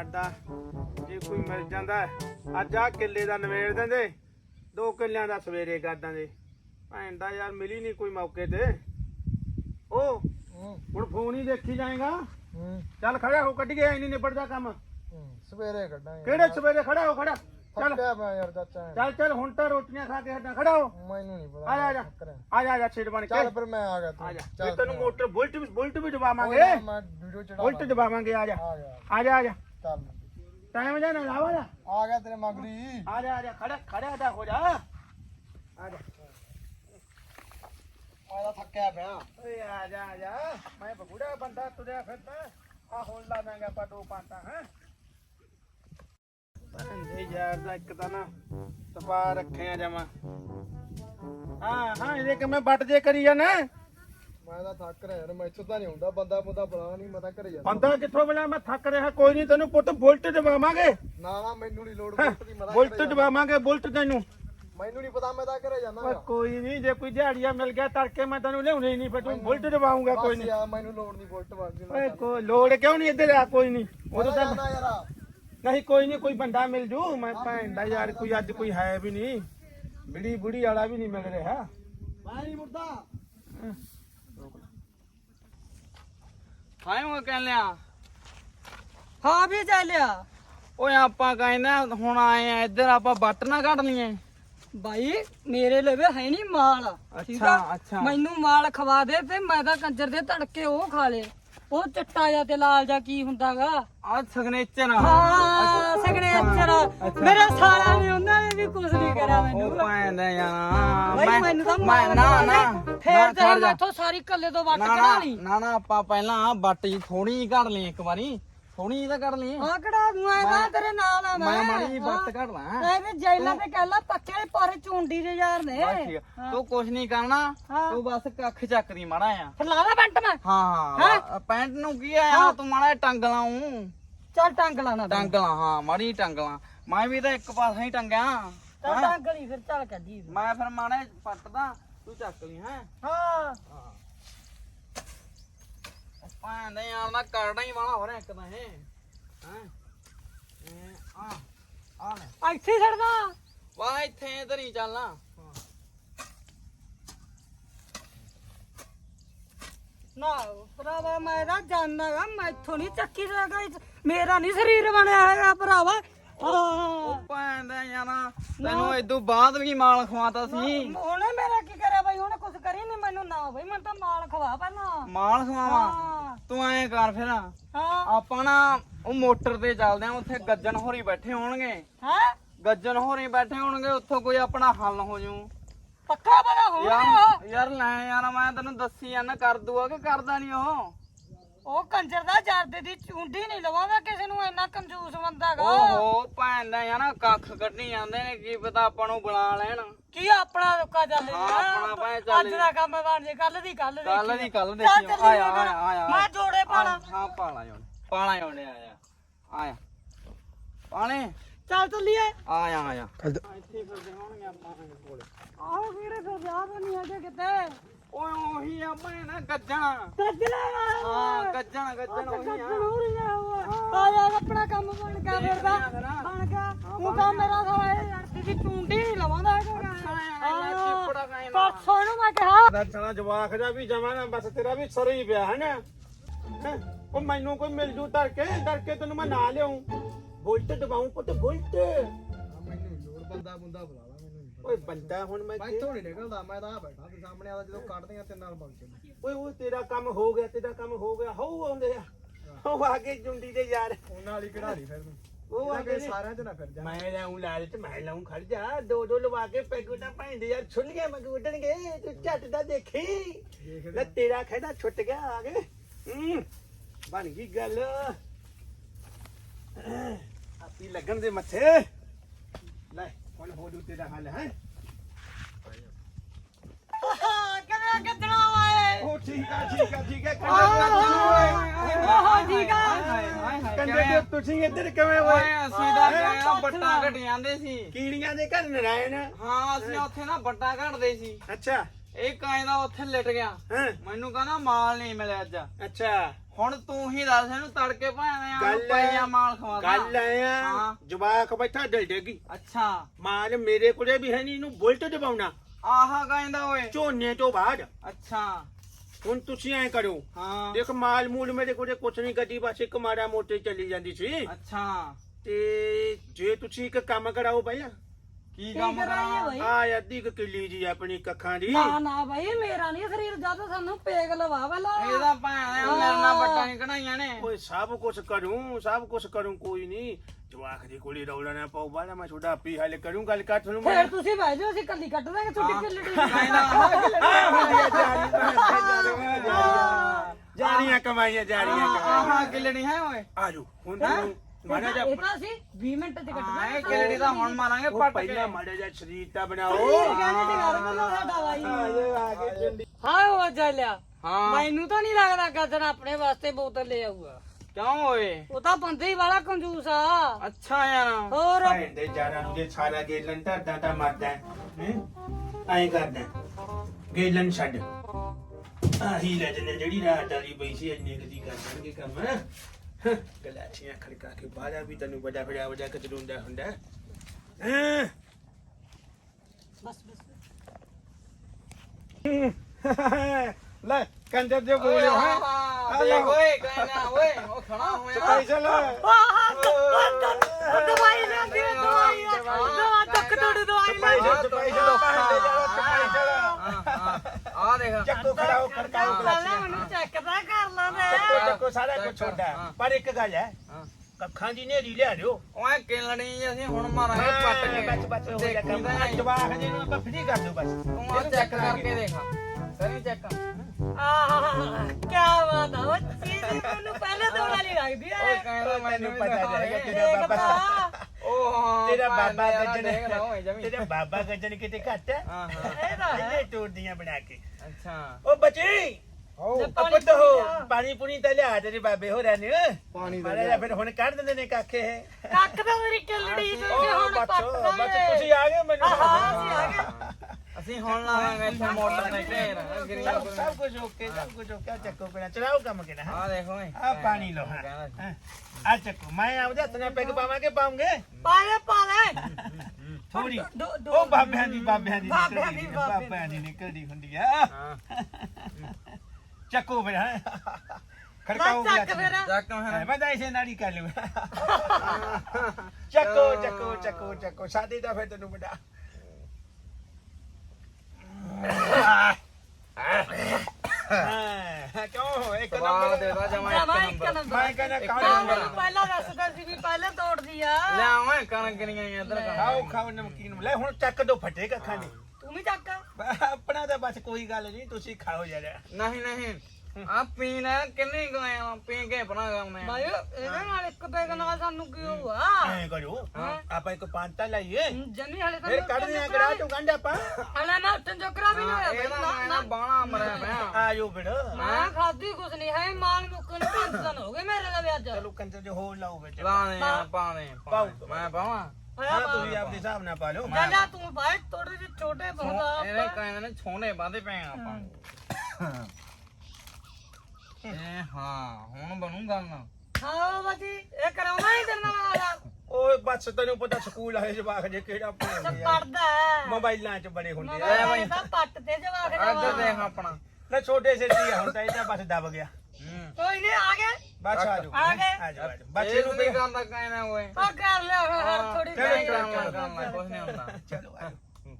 ਸਾਡਾ ਜੇ ਕੋਈ ਮਿਲ ਜਾਂਦਾ ਅੱਜ ਆ ਕਿੱਲੇ ਦਾ ਨਵੇੜ ਦਿੰਦੇ ਦੋ ਕਿੱਲਿਆਂ ਦਾ ਸਵੇਰੇ ਕਰ ਦਿੰਦੇ। ਭੈਣ ਦਾ ਯਾਰ ਮਿਲੀ ਨਹੀਂ ਕੋਈ ਮੌਕੇ ਤੇ। ਉਹ ਹੁਣ ਫੋਨ ਹੀ ਦੇਖੀ ਜਾਏਗਾ। ਚੱਲ ਖੜਾ ਹੋ ਕੱਢ ਗਿਆ ਨਹੀਂ ਨਿਬੜਦਾ ਕੰਮ। ਸਵੇਰੇ ਕੱਢਾਂਗੇ। ਕਿਹੜੇ ਸਵੇਰੇ ਖੜਾ ਹੋ ਖੜਾ ਚੱਲ। ਚੱਲ ਚੱਲ ਹੁਣ ਤਾਂ ਰੋਟੀਆਂ ਖਾ ਕੇ ਹਟਾ। ਖੜਾ ਹੋ। ਮੈਨੂੰ ਨਹੀਂ ਪਤਾ ਆ ਜਾ, ਆ ਜਾ। ਆ ਜਾ ਛੇੜ ਬਣ ਕੇ। ਚੱਲ ਫਿਰ ਮੈਂ ਆ ਗਿਆ ਤੂੰ। ਆ ਜਾ ਤੈਨੂੰ। ਮੋਟਰ ਬੁਲਟ ਬੁਲਟ ਵੀ ਦਬਾਵਾਂਗੇ। ਬੁਲਟ ਦਬਾਵਾਂਗੇ ਆ ਜਾ ਆ ਜਾ ਆ ਜਾ ਚੱਲ। ਟਾਈਮ ਜਾ ਨਾ ਲਾਵਾ ਜਾ ਆ ਗਿਆ ਤੇਰੇ ਮਗਰੀ। ਆ ਜਾ ਆ ਜਾ ਖੜਾ ਖੜਾ ਦਾ ਹੋ ਜਾ। ਆ ਜਾ। ਮੈਂ ਤਾਂ ਥੱਕਿਆ ਪਿਆ। ਓਏ ਆ ਜਾ ਆ ਜਾ। ਮੈਂ ਬਗੂੜਾ ਬੰਦਾ ਤੁਰਿਆ ਫਿਰਦਾ। ਆ ਹੁਣ ਲਾ ਦਾਂਗੇ ਆਪਾਂ ਦੋ ਪਾਂਟਾ ਹੈ। ਪੰਦੇ ਯਾਰ ਦਾ ਇੱਕ ਤਾਂ ਨਾ ਤਪਾ ਰੱਖਿਆ ਜਮਾ। ਹਾਂ ਹਾਂ ਇਹਦੇ ਕਿ ਮੈਂ ਵੱਟ ਜੇ ਕਰੀ ਜਾਣਾ ਮੈਂ ਤਾਂ ਥੱਕ ਰਿਹਾ ਯਾਰ ਮੈਥੋਂ ਤਾਂ ਨਹੀਂ ਹੁੰਦਾ ਬੰਦਾ ਬੰਦਾ ਬੁਲਾ ਨਹੀਂ ਮੈਂ ਤਾਂ ਘਰੇ ਜਾਂਦਾ। ਬੰਦਾ ਕਿੱਥੋਂ ਬਣਾ ਮੈਂ ਥੱਕ ਰਿਹਾ ਕੋਈ ਨਹੀਂ ਤੈਨੂੰ ਪੁੱਤ ਬੁਲਟ ਦਵਾਵਾਂਗੇ। ਨਾ ਨਾ ਮੈਨੂੰ ਨਹੀਂ ਲੋੜ ਬੁਲਟ ਦੀ ਮੈਂ ਤਾਂ ਬੁਲਟ ਘਰੇ ਜਾਂਦਾ। ਦਵਾਵਾਂਗੇ ਬੁਲਟ ਤੈਨੂੰ। ਮੈਨੂੰ ਨਹੀਂ ਪਤਾ ਮੈਂ ਤਾਂ ਘਰੇ ਜਾਂਦਾ ਓਏ ਕੋਈ ਨਹੀਂ ਜੇ ਕੋਈ ਦਿਹਾੜੀਆ ਮਿਲ ਗਿਆ ਤੜਕੇ ਮੈਂ ਤੈਨੂੰ ਲਿਆਉਣੀ ਨਹੀਂ ਫਿਰ ਤੂੰ ਬੁਲਟ ਦਵਾਉਂਗਾ ਕੋਈ ਨਹੀਂ। ਯਾਰ ਮੈਨੂੰ ਲੋੜ ਨਹੀਂ ਬੁਲਟ ਵਾਲੀ ਓਏ ਕੋਈ ਲੋੜ ਕਿਉਂ ਨਹੀਂ ਇੱਧਰ ਆ ਕੋਈ ਨਹੀਂ। ਉਦੋਂ ਤਾਂ ਜਾਂਦਾ ਯਾਰ। ਨਹੀਂ ਕੋਈ ਨਹੀਂ ਕੋਈ ਬੰਦਾ ਮਿਲ ਜੂ। ਮੈਂ ਭੈਣ ਦਾ ਯਾਰ ਕੋਈ ਅੱਜ ਕੋਈ ਹੈ ਵੀ ਨਹੀਂ। ਬਿੜੀ ਬੁੜੀ ਵਾਲਾ ਵੀ ਨਹੀਂ ਮਿਲ ਰਿਹਾ। ਮੁਰਦਾ ਹਾਂ ਉਹ ਕਹਿ ਲਿਆ ਹਾਂ ਵੀ ਚੱਲਿਆ ਓਏ ਆਪਾਂ ਕਹਿੰਦੇ ਹੁਣ ਆਏ ਆ ਇੱਧਰ ਆਪਾਂ ਬੱਟ ਨਾ ਕੱਢ ਲਈਏ। ਬਾਈ ਮੇਰੇ ਲਵੇ ਹੈ ਨਹੀਂ ਮਾਲ। ਠੀਕ ਆ? ਅੱਛਾ, ਅੱਛਾ। ਮੈਨੂੰ ਮਾਲ ਖਵਾ ਦੇ ਤੇ ਮੈਂ ਤਾਂ ਕੰਜਰ ਦੇ ਤੜਕੇ ਉਹ ਖਾ ਲੇ ਉਹ ਚਿੱਟਾ ਜਾਂ ਤੇ ਲਾਲ ਜਾਂ ਕੀ ਹੁੰਦਾਗਾ? ਆ। ਸਿਗਨੇਚਰ ਹਾਂ ਸਿਗਨੇਚਰ ਮੇਰੇ ਸਾਲਾ ਨੇ ਉਹਨਾਂ ਨੇ ਵੀ ਕੁਝ ਨਹੀਂ ਕਰਿਆ ਉਹ ਮੈਨੂੰ ਭੈਣ ਦਾ ਯਾਰ ਬਾਈ ਮੈਨੂੰ ਤਾਂ ਮੈਂ ਮਾਲ ਨਾ ਨਾ ਫੇਰ ਤੇ ਖੜ ਜਾ। ਮੈਥੋਂ ਸਾਰੀ ਕੱਲੇ ਤੋਂ ਵੱਟ ਨਾ ਕਢਾ ਨਾ ਲਈ। ਨਾ ਨਾ ਆਪਾਂ ਪਹਿਲਾਂ ਬੱਟ ਜੀ ਥੋੜੀ ਜਿਹੀ ਕੱਢ ਲਈ ਇੱਕ ਵਾਰੀ। ਥੋੜੀ ਜਿਹੀ ਤਾਂ ਕੱਢ ਲਈ। ਆ ਕਢਾ ਦੂੰ ਐ ਤੇਰੇ ਨਾਲ ਆ ਮੈਂ ਮਾੜੀ ਜਿਹੀ ਬੱਟ ਹਾਂ। ਕੱਢ ਲਾਂ। ਐ ਵੀ ਜੈਲਾਂ ਤੇ ਕਹਿ ਲਾ ਪੱਕੇ ਪਰ ਚੁੰਡੀ ਦੇ ਯਾਰ ਨੇ। ਬਸ ਠੀਕ ਆ। ਤੂੰ ਕੁਛ ਨਹੀਂ ਕਰਨਾ। ਹਾਂ। ਤੂੰ ਬਸ ਕੱਖ ਚੱਕਦੀ ਮਾੜਾ ਆ ਫਿਰ ਲਾ ਲਾ ਬੰਟ ਮੈਂ। ਹਾਂ ਹਾਂ। ਪੈਂਟ ਨੂੰ ਕੀ ਆ ਤੂੰ ਮਾੜਾ ਟੰਗ ਲਾਉਂ ਚੱਲ ਟੰਗ ਲਾਣਾ ਟੰਗ ਲਾ ਹਾਂ। ਮਾੜੀ ਟੰਗ ਲਾ। ਮੈਂ ਵੀ ਤਾਂ ਇੱਕ ਪਾਸਾ ਹੀ ਟੰਗਿਆ। ਚੱਲ ਟੰਗ ਲਈ ਫਿਰ ਚੱਲ ਕੱਢੀ ਮੈਂ ਫਿਰ ਜਿਹਾ ਪੱਟਦਾ ਤੂੰ ਚੱਕ ਲਈ ਹੈ? ਹਾਂ। ਭਾਂ ਦੇ ਯਾਰ ਦਾ ਕਰੜਾ ਹੀ ਵਾਲਾ ਹੋ ਰਿਹਾ ਇੱਕ ਤਾਂ ਇਹ ਹੈ? ਆ ਆ ਲੈ। ਇੱਥੇ ਛੱਡਦਾ। ਵਾ ਇੱਥੇ ਇਧਰ ਹੀ ਚੱਲਣਾ ਨਾ। ਭਰਾਵਾ ਮੈਂ ਤਾਂ ਜਾਣਾਗਾ ਮੈਥੋਂ ਨਹੀਂ ਚੱਕੀ ਜਾਗਾ ਮੇਰਾ ਨਹੀਂ ਸਰੀਰ ਬਣਿਆ ਹੈਗਾ ਭਰਾਵਾ। ਉਹ ਭਾਂ ਦੇ ਯਾਰ ਤੈਨੂੰ ਇਦੋਂ ਬਾਅਦ ਵੀ ਮਾਲ ਖਵਾਤਾ ਸੀ। ਉਹਨੇ ਮੇਰਾ ਕੀ ਕਰਿਆ ਬਈ? ਉਹਨੇ ਕੁਝ ਕਰੀ ਨਹੀਂ ਮੈਨੂੰ ਨਾ ਬਈ ਮੈਂ ਤਾਂ ਮਾਲ ਖਵਾ ਪਹਿਲਾਂ। ਮਾਲ ਖਵਾਵਾ? ਤੂੰ ਐਂ ਕਰ ਫਿਰ। ਹਾਂ। ਆਪਾਂ ਨਾ ਉਹ ਮੋਟਰ ਤੇ ਚੱਲਦੇ ਆ ਉੱਥੇ ਗੱਜਣ ਹੋਰੀ ਬੈਠੇ ਹੋਣਗੇ। ਹੈ? ਗੱਜਣ ਹੋਰੀ ਬੈਠੇ ਹੋਣਗੇ ਉੱਥੋਂ ਕੋਈ ਆਪਣਾ ਹੱਲ ਹੋ ਜੂ। ਪੱਕਾ ਬਣਾ ਹੋ ਯਾਰ ਲੈ ਯਾਰ ਮੈਂ ਤੈਨੂੰ ਦੱਸੀ ਜਾਂਦਾ ਕਰ ਦੂਆ ਕਿ ਕਰਦਾ ਨਹੀਂ ਉਹ? ਉਹ ਕੰਜਰ ਦਾ ਜਰਦੇ ਦੀ ਚੁੰਡੀ ਨਹੀਂ ਲਵਾਉਂਦਾ ਕਿਸੇ ਨੂੰ ਇੰਨਾ ਕੰਜੂਸ ਬੰਦਾਗਾ ਓਹੋ ਭੈਣ ਦਾ ਯਾਰ ਕੱਖ ਕੱਢੀ ਜਾਂਦੇ ਨੇ ਕੀ ਪਤਾ ਆਪਾਂ ਨੂੰ ਬੁਲਾ ਲੈਣ। ਕੀ ਆਪਣਾ ਰੁਕਾ ਚੱਲ ਹਾਂ, ਆਪਣਾ ਭਾਵੇਂ ਚੱਲ ਅੱਜ ਦਾ ਕੰਮ ਬਣ ਜੇ ਕੱਲ ਦੀ ਕੱਲ ਦੇਖੀ ਕੱਲ ਦੀ ਕੱਲ ਚੱਲ ਦੇਖੀ ਚੱਲੀਏ ਆਇਆ ਫਿਰ। ਆਇਆ ਆਇਆ। ਮੈਂ ਜੋੜੇ ਪਾਣਾ ਹਾਂ ਪਾਲਾ ਜੋੜ। ਪਾਲਾ ਜੋੜੇ ਆਇਆ। ਆਇਆ। ਪਾਣੇ। ਚੱਲ ਚੱਲੀਏ। ਆਇਆ ਆਇਆ। ਇੱਥੇ ਫਿਰਦੇ ਹੋਣਗੇ ਆਪਾਂ ਕੋਲੇ ਆਹ ਵੀਰੇ ਫਿਰ ਵਿਆਹ ਤਾਂ ਨਹੀਂ ਹੈਗੇ ਕਿਤੇ। ਓਏ ਉਹੀ ਆਪਾਂ ਨੇ ਨਾ ਗੱਜਣਾ। ਗੱਜਣਾ ਹਾਂ ਗੱਜਣ ਗੱਜਣ ਉਹੀ ਆ। ਜ਼ਰੂਰ ਆ ਯਾਰ ਆਪਣਾ ਕੰਮ ਬਣ ਗਿਆ ਫਿਰਦਾ ਬਣ ਗਿਆ। ਉਹ ਤਾਂ ਮੇਰਾ ਸਾਲਾ ਇਹ ਲੜਕੀ ਦੀ ਨਹੀਂ ਲਵਾਉਂਦਾ ਹੈਗਾ। ਚਿੱਪੜਾ ਕਾਇਨਾ ਪਰਸੋਂ ਨੂੰ ਮੈਂ ਕਿਹਾ ਦਾ ਚਲਾ ਜਵਾਕ ਦਾ ਵੀ ਜਮਾ ਨਾ ਬਸ ਤੇਰਾ ਵੀ ਸਰ ਹੀ ਪਿਆ ਹੈ ਨਾ। ਹੈਂ? ਉਹ ਮੈਨੂੰ ਕੋਈ ਮਿਲ ਜੂ ਧਰਕੇ ਧਰਕੇ ਤੈਨੂੰ ਮੈਂ ਨਾ ਲਿਆਉਂ ਬੁਲਟ ਦਵਾਉਂ ਪੁੱਤ ਬੁਲਟ। ਮੈਨੂੰ ਨੀ ਲੋੜ ਬੰਦਾ ਬੰਦਾ ਬੁਲਾ ਓਏ ਬੰਦਾ ਹੁਣ ਮੈਂ। ਕੀ- ਮੈਥੋਂ ਨਹੀਂ ਨਿਕਲਦਾ ਮੈਂ ਤਾਂ ਆ ਬੈਠਾ ਤੇ ਸਾਹਮਣੇ ਆਦਾ ਜਦੋਂ ਕੱਢਦੇ ਆ ਤੇ ਨਾਲ ਬਗ ਚੱਲ ਓਏ ਉਹ ਤੇਰਾ ਕੰਮ ਹੋ ਗਿਆ ਤੇਰਾ ਕੰਮ ਹੋ ਗਿਆ ਹੋ ਆਉਂਦੇ ਆ। ਉਹ ਆ ਕੇ ਜੁੰਡੀ ਦੇ ਯਾਰ। ਉਹਨਾਂ ਵਾਲੀ ਕਢਾ ਲਈ ਫਿਰ ਤੂੰ। ਉਹ ਆ ਕੇ ਕੇ ਸਾਰਿਆਂ ਚ ਨਾ ਫਿਰ ਜਾ। ਮੈਂ ਲਾਉਂ ਲਾਲਚ ਮੈਂ ਲਾਉਂ ਖੜ ਜਾ। ਦੋ ਦੋ ਲਵਾ ਕੇ ਪੈਗੋਟਾ ਭਾਂਦੇ ਯਾਰ ਛੁੱਲੀਆਂ ਮਗੂਟਣਗੇ। ਤੂੰ ਝੱਟ ਦਾ ਦੇਖੀ। ਲੈ ਤੇਰਾ ਖੈਦਾ ਛੁੱਟ ਗਿਆ ਆ ਹੂੰ ਬਣ ਗਈ ਗੱਲ। ਆਪੀ ਲੱਗਣ ਦੇ ਮੱਥੇ। ਲੈ। ਹੁਣ ਹੋ ਜੂ ਤੇਰਾ ਹੱਲ ਹੈ ਕਿਵੇਂ ਗੱਜਣਾ ਵਾਏ ਉਹ ਠੀਕ ਆ ਠੀਕ ਆ ਠੀਕ ਆ ਆਹ ਠੀਕ ਆ ਕੰਡੇ ਦੇ ਤੁਸੀਂ ਇੱਧਰ ਕਿਵੇਂ ਓਏ ਹੋਏ ਅਸੀਂ ਤਾਂ ਗਏ ਆ ਬੱਟਾ ਘਟ ਜਾਂਦੇ ਸੀ। ਕੀੜੀਆਂ ਦੇ ਘਰ ਨਰਾਇਣ। ਹਾਂ ਅਸੀਂ ਉੱਥੇ ਨਾ ਬੱਟਾ ਘਟਦੇ ਸੀ। ਅੱਛਾ। ਇਹ ਕਾਇਦਾ ਉੱਥੇ ਲਿਟ ਗਿਆ? ਹਾਂ? ਮੈਨੂੰ ਕਹਿੰਦਾ ਮਾਲ ਨਹੀਂ ਮਿਲਿਆ ਅੱਜ। ਅੱਛਾ। ਹੁਣ ਤੂੰ ਹੀ ਦੱਸ ਇਹਨੂੰ ਤੜਕੇ ਭਾਵੇਂ ਆ ਗੱਲ ਪਈਆ ਮਾਲ ਖਵਾ ਗੱਲ ਐ ਆ ਹਾਂ। ਜਵਾਕ ਬੈਠਾ ਡਲ ਡੇਗੀ। ਅੱਛਾ। ਮਾਲ ਮੇਰੇ ਕੋਲੇ ਵੀ ਹੈ ਨਹੀਂ ਇਹਨੂੰ ਬੁਲਟ ਦਬਾਉਣਾ। ਆਹਾ ਕਹਿੰਦਾ ਓਏ? ਝੋਨੇ ਤੋਂ ਬਾਅਦ। ਅੱਛਾ। ਹੁਣ ਤੁਸੀਂ ਐ ਕਰੋ। ਹਾਂ। ਦੇਖ ਮਾਲ ਮੂਲ ਮੇਰੇ ਕੋਲੇ ਕੁਛ ਨਹੀਂ ਗੱਡੀ ਬਸ ਇੱਕ ਮਾੜਾ ਮੋਟੇ ਚੱਲੀ ਜਾਂਦੀ ਸੀ। ਅੱਛਾ। ਤੇ ਜੇ ਤੁਸੀਂ ਇੱਕ ਕੰਮ ਕਰਾਓ ਪਹਿਲਾਂ। ਕੀ ਕੰਮ ਕਰਾਈਏ ਕਰਾਂ ਬਈ? ਆ ਅੱਧੀ ਕੁ ਕਿੱਲੀ ਜੀ ਆਪਣੀ ਕੱਖਾਂ ਦੀ। ਨਾ ਨਾ ਬਈ ਮੇਰਾ ਨਹੀਂ ਸਰੀਰ ਜਦ ਸਾਨੂੰ ਪੇਗ ਲਵਾ ਵਾਲਾ ਇਹਦਾ ਭਾਵੇਂ ਮੇਰੇ ਨਾਲ ਬੱਟਾਂ ਹੀ ਕਢਾਈਆਂ ਨੇ। ਓਏ ਸਭ ਕੁਛ ਕਰੂੰ ਸਭ ਕੁਛ ਕਰੂੰ ਕੋਈ ਨਹੀਂ ਜਵਾਕ ਦੀ ਕੁੜੀ ਰੌਲਾ ਨਾ ਪਾਉ ਬਾਲਾ ਮੈਂ ਤੁਹਾਡਾ ਆਪੀ ਹੱਲ ਕਰੂੰ ਗੱਲ ਤੁਹਾਨੂੰ ਮੈਂ। ਫੇਰ ਤੁਸੀਂ ਬਹਿ ਜਾਓ ਅਸੀਂ ਕੱਲੀ ਕੱਟ ਦਾਂਗੇ ਛੋਟੀ ਕਿੱਲੜੀ ਜਾਰੀਆਂ ਕਮਾਈਆਂ ਜਾਰੀਆਂ ਕਮਾਈਆਂ। ਆਹਾ ਕਿਲੜੀ ਹੈ ਓਏ। ਆਜੋ ਹੁਣ ਤੁਹਾਨੂੰ ਮਾੜਾ ਜਿਹਾ ਇਹ ਤਾਂ ਅਸੀਂ 20 ਮਿੰਟ ਚ ਕੱਟ ਹਾਂ ਦਾਂਗੇ ਇਹ ਕਿਲੜੀ ਦਾ ਹੁਣ ਮਾਰਾਂਗੇ ਪੱਟ ਪਹਿਲਾਂ ਮਾੜਾ ਜਿਹਾ ਸਰੀਰ ਤਾਂ ਬਣਾਓ। ਤੇ ਬਾਈ ਹਾਂ ਉਹ ਚੱਲਿਆ ਹਾਂ। ਮੈਨੂੰ ਤਾਂ ਨਹੀਂ ਲੱਗਦਾ ਗਜਨ ਆਪਣੇ ਵਾਸਤੇ ਬੋਤਲ ਲੈ ਆਊਗਾ। ਕਿਉਂ ਓਏ? ਉਹ ਤਾਂ ਬੰਦੇ ਹੀ ਵਾਲਾ ਕੰਜੂਸ ਆ। ਅੱਛਾ ਯਾਰ ਹੋਰ? ਭਾਂਡੇ ਜਾਰਾਂ ਨੂੰ ਜੇ ਸਾਰਾ ਗੇਲਨ ਧਰਦਾ ਤਾਂ ਮਰਦਾ ਹੈ ਐਂ ਕਰਦਾ ਗੇਲਨ ਛੱਡ। ਆਹੀ ਲੈ ਜਨੇ ਜਿਹੜੀ ਰਾਤ ਵਾਲੀ ਪਈ ਸੀ ਇੰਨੇ ਕਦੀ ਕਰ ਦੇਣਗੇ ਕੰਮ। ਹਾਂ, ਗਲਾਚੀਆਂ ਖੜਕਾ ਕੇ ਬਾਹਰ ਵੀ ਤੈਨੂੰ ਵੱਡਾ ਫੜਿਆ ਵਜਾ ਕੇ ਚਲੂੰਦਾ ਹੁੰਦਾ। ਹਾਂ? ਬਸ ਬਸ ਲੈ ਕੰਜਰ ਜੋ ਬੋਲਿਓ ਹੈ। ਹਾਂ ਦੇਖ ਓਏ ਕਹਿਣਾ ਓਏ ਉਹ ਖੜਾ ਹੋਇਆ। ਪੈਸੇ ਲੈ ਦਵਾਈ ਲੈਂਦੀ ਹੈ ਦਵਾਈ ਦਵਾ ਤੱਕ ਤੋੜ ਦਵਾਈ ਲੈ ਪੈਸੇ ਪੈਸੇ ਦੋ ਭਾਂਡੇ ਜਾਰਾਂ ਆ ਦੇਖ। ਚੱਕੋ ਖੜਾਓ ਖੜਕਾਓ ਪਹਿਲਾਂ ਗਲਾਚੀਆਂ ਮੈਨੂੰ ਚੈੱਕ ਤਾਂ ਕਰ ਲੈਂਦੇ ਚੱਕੋ ਚੱਕੋ ਸਾਰਾ ਕੁਝ ਛੋਟਾ। ਪਰ ਇੱਕ ਗੱਲ ਹੈ। ਕੱਖਾਂ ਦੀ ਨੇਰੀ ਲਿਆ ਦਿਓ ਓਏ ਕਿਲੜੀ ਅਸੀਂ ਹੁਣ ਮਾਰਾਂਗੇ ਪੱਟ ਕੇ। ਬਸ ਬਸ ਹੋ ਕੰਮ। ਦੇਖੀ ਤਾਂ ਜਵਾਕ ਜੀ ਨੂੰ ਆਪਾਂ ਫ੍ਰੀ ਕਰ ਦਿਓ ਬਸ। ਤੂੰ ਆ ਚੈੱਕ ਕਰਕੇ ਦੇਖ। ਕਰੀ ਚੈੱਕ ਆਹ ਕੀ ਬਾਤ ਆ। ਉਹ ਚੀਜ਼ ਮੈਨੂੰ ਪਹਿਲੇ ਤੋਂ ਵਾਲੀ ਲੱਗਦੀ ਓਏ ਹੈ ਕਹਿੰਦਾ ਮੈਨੂੰ ਪਤਾ ਜਾਏਗਾ ਨਹੀਂ ਤੇਰਾ ਬਾਬਾ। ਉਹ ਹਾਂ ਤੇਰਾ ਬਾਬਾ ਗੱਜਣ। ਤੇਰਾ ਬਾਬਾ ਗੱਜਣ ਕਿਤੇ ਘੱਟ ਹੈ? ਹਾਂ ਹਾਂ। ਇਹ ਤਾਂ ਹੈ। ਇਹਨੇ ਤੋੜਦੀਆਂ ਬਣਾ ਕੇ। ਅੱਛਾ। ਉਹ ਬੱਚੀ! ਜੇ ਪਾਣੀ ਆਪਾਂ ਤਾਂ ਪੂਣੀ। ਪਾਣੀ ਤਾਂ ਲਿਆ ਤੇਰੇ ਬਾਬੇ ਹੋ ਰਹੇ ਨੇ। ਪਾਣੀ ਜਿਹਾ ਫਿਰ ਹੁਣ ਕੱਢ ਦਿੰਦੇ ਨੇ ਕਾਕੇ ਇਹ। ਕੱਕ ਤਾਂ ਮੇਰੀ ਕਿਲੜੀ ਉਹ ਹੁਣ ਬੱਚੋ ਪੱਟ ਬੱਚ ਤੁਸੀਂ ਆ ਗਏ ਮੈਨੂੰ ਹਾਂ ਅਸੀਂ ਆ ਗਏ। ਅਸੀਂ ਹੁਣ ਲਾਵਾਂਗੇ ਇੱਥੇ ਮੋਟਰ ਨੇ ਘੇਰ ਗਰੀਬ ਸਭ ਸਭ ਕੁਝ ਓਕੇ ਸਭ ਕੁਝ ਓਕੇ। ਚੱਕੋ ਪਹਿਲਾਂ ਚਲਾਓ ਕੰਮ ਕਿਹੜਾ ਹੈ? ਆ ਦੇਖੋ ਆ ਪਾਣੀ ਲਓ ਹਾਂ? ਕਹਿੰਦਾ ਸੀ। ਹਾਂ। ਆ ਚੱਕੋ ਮੈਂ ਆਪਦੇ ਹੱਥ ਨਾਲ ਪੈਗ ਪਾਵਾਂਗੇ ਪਾਉਂਗੇ? ਪਾਲੇ ਪਾਲੇ। ਥੋੜੀ ਦੋ ਦੋ ਉਹ ਬਾਬਿਆਂ ਦੀ ਬਾਬਿਆਂ ਦੀ ਬਾਬਿਆਂ ਨਿਕਲਦੀ ਦੀ, ਹੈ, ਬਾਬਿਆਂ ਬਾਬਿਆਂ ਦੀ ਨਿਕਲਦੀ ਹੁੰਦੀ ਆ। ਹਾਂ। ਚੱਕੋ ਫਿਰ ਹਾਂ? ਖੜਕਾਓ ਚੱਕ ਫਿਰ ਚੱਕ ਮੈਂ ਮੈਂ ਤਾਂ ਇਸੇ ਨਾਲ ਹੀ ਕਰ ਲੂ ਚੱਕੋ ਚੱਕੋ ਚੱਕੋ ਚੱਕੋ। ਸਾਡੀ ਤਾਂ ਫਿਰ ਤੈਨੂੰ ਬੜਾ ਹਾਂ ਕਿਉਂ ਇੱਕ ਸਵਾਦ ਦੇ ਨੰਬਰ ਦਾ ਜਮਾ ਜਮਾ ਇੱਕ ਇੱਕ ਨੰਬਰ ਨੰਬਰ ਮੈਂ ਕਹਿੰਦਾ ਇੱਕ ਕਾਹ ਆਹ ਨੰਬਰ। ਮੈਨੂੰ ਪਹਿਲਾਂ ਦੱਸਦਾ ਸੀ ਵੀ ਪਹਿਲਾਂ ਤੋੜਦੀ ਆ ਲੈ ਓਏ ਕਣਕ ਨਹੀਂ ਆਈ ਇੱਧਰ ਖਾਓ ਖਾਓ ਨਮਕੀਨ ਲੈ ਹੁਣ ਚੱਕ ਦੋ ਫਟੇ ਕੱਖਾਂ ਦੀ ਤੂੰ ਵੀ ਚੱਕ ਆਪਣਾ ਤਾਂ ਬਸ ਕੋਈ ਗੱਲ ਨਹੀਂ ਤੁਸੀਂ ਖਾਓ ਜਰਾ ਨਹੀਂ ਨਹੀਂ ਆ ਪੀਣਾ ਕਿੰਨੀ ਗਾਇਆ ਪੀ ਕੇ ਬਣਾ ਗਾਉਂਦੇ ਭਾਈ ਆ ਇਹਦੇ ਨਾਲ ਇੱਕ ਪੈਗ ਨਾਲ ਸਾਨੂੰ ਕੀ ਹੋਊਗਾ ਐ ਕਰੋ ਹਾਂ। ਆਪਾਂ ਇੱਕ ਪਾਂਤਾ ਲਾਈਏ ਜੰਨੀ ਹਲੇ ਤਾਂ ਫਿਰ ਕੱਢਦੇ ਆ ਗੜਾ ਚੋਂ ਗੰਢ ਆਪਾਂ ਹਲੇ ਉੱਠਣ ਜੋਕਰਾ ਵੀ ਨਹੀਂ ਹੋਇਆ ਇਹਦਾ ਬਈ, ਨਾ ਮੈਂ ਬਾਣਾ ਮਰਿਆ ਪਿਆ ਆ ਜਾਓ ਫਿਰ। ਮੈਂ ਖਾਦੀ ਕੁਛ ਨਹੀਂ ਹੈ ਮਾਲ ਮੁੱਕਣ ਪੰਜ ਦਿਨ ਹੋ ਗਏ ਮੇਰੇ ਦਾ ਵਿਆਜ ਚਲੋ ਕੰਜਰ ਜੋ ਹੋਰ ਲਾਓ ਵਿੱਚ। ਲਾਣੇ ਆ ਪਾਣੇ ਮੈਂ ਪਾਵਾਂ? ਹਾਂ ਤੁਸੀਂ ਆਪਣੇ ਹਿਸਾਬ ਨਾਲ ਪਾ ਲਓ। ਜਾਨਾ ਤੂੰ ਭਾਈ ਥੋੜੇ ਜਿਹੇ ਛੋਟੇ ਬਹੁਤਾ ਇਹਨੇ ਕਹਿੰਦੇ ਨੇ ਛੋਨੇ ਬਾਂਦੇ ਪਏ ਆ ਆਪਾਂ। ਇਹ ਹਾਂ ਹੁਣ ਬਣੂ ਗੱਲ ਹਾਂ ਬਾਜੀ ਇਹ ਕਰਾਉਣਾ ਹੀ ਤੇਰੇ ਨਾਲ ਵਾਲਾ ਓਏ ਬਸ ਤੈਨੂੰ ਪਤਾ ਸਕੂਲ ਵਾਲੇ ਜਵਾਕ ਜੇ ਕਿਹੜਾ ਆ। ਪੜਦਾ ਮੋਬਾਈਲਾਂ 'ਚ ਬੜੇ ਹੁੰਦੇ ਆ। ਮੋਬਾਈਲ ਦਾ ਪੱਟ ਤੇ ਜਵਾਕ ਇੱਧਰ ਦੇਖ ਆਪਣਾ। ਨਾ ਛੋਟੇ ਆ ਹੁਣ ਤਾਂ ਇਹਦਾ ਬਸ ਦਬ ਗਿਆ। ਹੂੰ। ਕੋਈ ਨਹੀਂ ਆ ਗਏ। ਬਸ ਆ ਜਾਓ ਆ ਗਏ? ਆ ਜਾਓ ਆ ਜਾਓ। ਬੱਚੇ ਨੂੰ ਵੀ ਫਿਰ ਕਰਦਾ ਕਹਿੰਦਾ ਓਏ। ਉਹ ਕਰ ਲਿਆ ਹਰ ਥੋੜੀ ਕੰਮ ਕਰਨਾ ਕੁਝ ਨਹੀਂ ਹੁੰਦਾ। ਚਲੋ ਆ ਜਾਓ।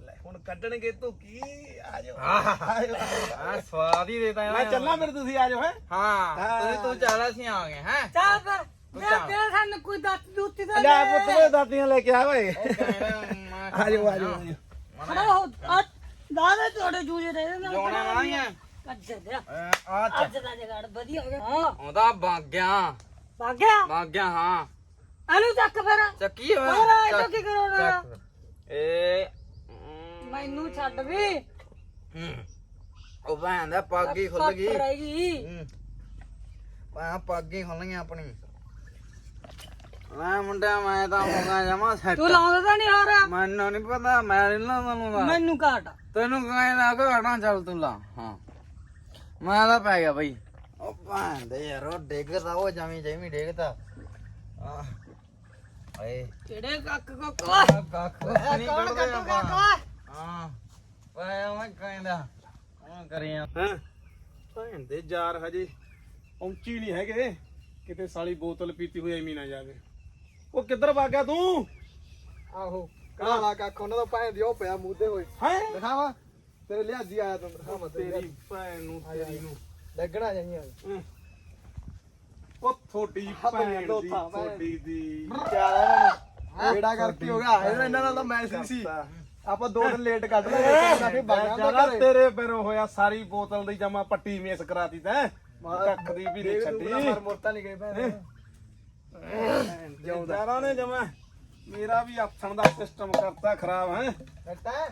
ਲੈ ਹੁਣ ਕੱਢਣਗੇ ਤੂੰ ਕੀ? ਆ ਜਾਓ ਆ ਸਵਾਦ ਹੀ ਦੇਤਾ ਮੈਂ ਚੱਲਾਂ ਫਿਰ ਤੁਸੀਂ ਆ ਜਾਓ ਹੈ ਹਾਂ। ਤੁਸੀਂ ਤੂੰ ਚੱਲ ਅਸੀਂ ਆ ਗਏ ਹੈ? ਚੱਲ ਫਿਰ। ਦੇ ਚੱਲ। ਦੇ ਸਾਨੂੰ ਕੋਈ ਦੱਤ ਦੂਤੀ ਦਾ ਲੈ ਪੁੱਤ ਵੇ ਦਾਤੀਆਂ ਲੈ ਕੇ ਆ ਓਏ ਮੈਂ ਆ ਜਾਓ ਆ ਜਾਓ ਖੜਾ ਹੋ ਦਾਦੇ ਤੁਹਾਡੇ ਜੂਜੇ ਦੇ ਨਾਲ ਜੋਣੇ ਅੱਜ ਦੇ ਆ। ਚ ਅੱਜ ਦਾ ਜਗਾੜ ਵਧੀਆ ਹੋ ਗਿਆ। ਹਾਂ। ਉਹਦਾ ਵਗ ਗਿਆ ਭਾਗਿਆ ਵਗ ਗਿਆ ਹਾਂ। ਅਨੂ ਚੱਕ ਫਿਰ। ਚੱਕੀ ਹੋਇਆ। ਹੋਰ ਇਹ ਕੀ ਕਰਾਉਣਾ? ਚੱਕ। ਮੈਨੂੰ ਛੱਡ ਵੀ। ਹਮ। ਉਹ ਭੈਣ ਦਾ ਪੱਗ ਹੀ ਖੁੱਲ ਗਈ। ਰਹੀ ਹਮ। ਭੈਣ ਪੱਗ ਹੀ ਖੁੱਲ ਗਈ ਆਪਣੀ। ਲੈ ਮੁੰਡਿਆ ਮੈਂ ਤਾਂ ਮੁੰਗਾ ਜਮਾ ਸੈੱਟ। ਤੂੰ ਲਾਉਂਦਾ ਤਾਂ ਨਹੀਂ ਹੋਰ ਮੈਨੂੰ ਨਹੀਂ ਪਤਾ ਮੈਂ ਨਹੀਂ ਲਾਉਂਦਾ ਲੂੰਗਾ ਮੈਨੂੰ ਘਾਟ। ਤੈਨੂੰ ਕਹਿੰਦਾ ਹਟਾਂ ਚੱਲ ਤੂੰ ਲਾ। ਹਾਂ। ਮੈਂ ਤਾਂ ਪੈ ਗਿਆ ਬਈ। ਉਹ ਭਾਂਦੇ ਯਾਰ ਉਹ ਡਿੱਗਦਾ ਉਹ ਜਮੀ ਜਮੀ ਡਿੱਗਦਾ। ਆ ਏ ਕਿਹੜੇ ਕੱਕ ਕੁੱਕ ਓਏ ਕੱਖ ਇਹ ਕੌਣ ਕੱਟੂ ਕੱਕ ਓਏ ਹਾਂ ਓਏ ਮੈਂ ਕਹਿੰਦਾ ਉਹ ਕਰੀਆਂ ਹਾਂ? ਭੈਣ ਦੇ ਯਾਰ ਹਜੇ ਪਹੁੰਚੀ ਨਹੀਂ ਹੈਗੇ। ਕਿਤੇ ਸਾਲੀ ਬੋਤਲ ਪੀਤੀ ਹੋਈ ਐਵੇਂ ਨਾ ਜਾਵੇ। ਉਹ ਕਿੱਧਰ ਭੱਗ ਗਿਆ ਤੂੰ? ਆਹੋ ਕਾਲਾ ਕੱਖ ਉਹਨਾਂ ਦਾ ਭੈਣ ਦੀ ਉਹ ਪਿਆ ਮੂਦੇ ਹੋਏ। ਹੈ? ਦਿਖਾਵਾ ਤੇਰੇ ਲਿਆਜੀ ਆਇਆ ਤੈਨੂੰ ਦਿਖਾਵਾ ਤੇਰੀ ਭੈਣ ਨੂੰ ਤੇਰੀ ਨੂੰ। ਲੱਗਣਾ ਜਾਈਆਂ। ਉਹ ਥੋੜੀ ਭੈਣ ਦੀ। ਥੋੜੀ ਦੀ। ਚਾਰਾ ਇਹਨਾਂ ਨੇ? ਕਿਹੜਾ ਕਰਕੇ ਹੋ ਗਿਆ। ਇਹਨਾਂ ਨਾਲ ਤਾਂ ਮੈਸੇਜ ਸੀ। ਆਪਾਂ ਦੋ ਦਿਨ ਲੇਟ ਕੱਢ ਲਾਂਗੇ ਕਾਫੀ ਬਾਗਾਂ ਘਰੇ। ਤੇਰੇ ਪੈਰੋਂ ਹੋਇਆ ਸਾਰੀ ਬੋਤਲ ਦੀ ਜਮਾ ਪੱਟੀ ਮੇਸ ਕਰਾਤੀ ਤੈਂ। ਕੱਖ ਦੀ ਵੀ ਨਹੀਂ ਛੱਡੀ। ਮਰ ਮੁਰਤਾ ਨਹੀਂ ਗਏ ਭੈਣ। ਜਿਉਂਦਾ। ਨੇ ਜਮਾ। ਮੇਰਾ ਵੀ ਆਥਣ ਦਾ ਸਿਸਟਮ ਕਰਤਾ ਖਰਾਬ ਹੈ? ਕੱਟਾ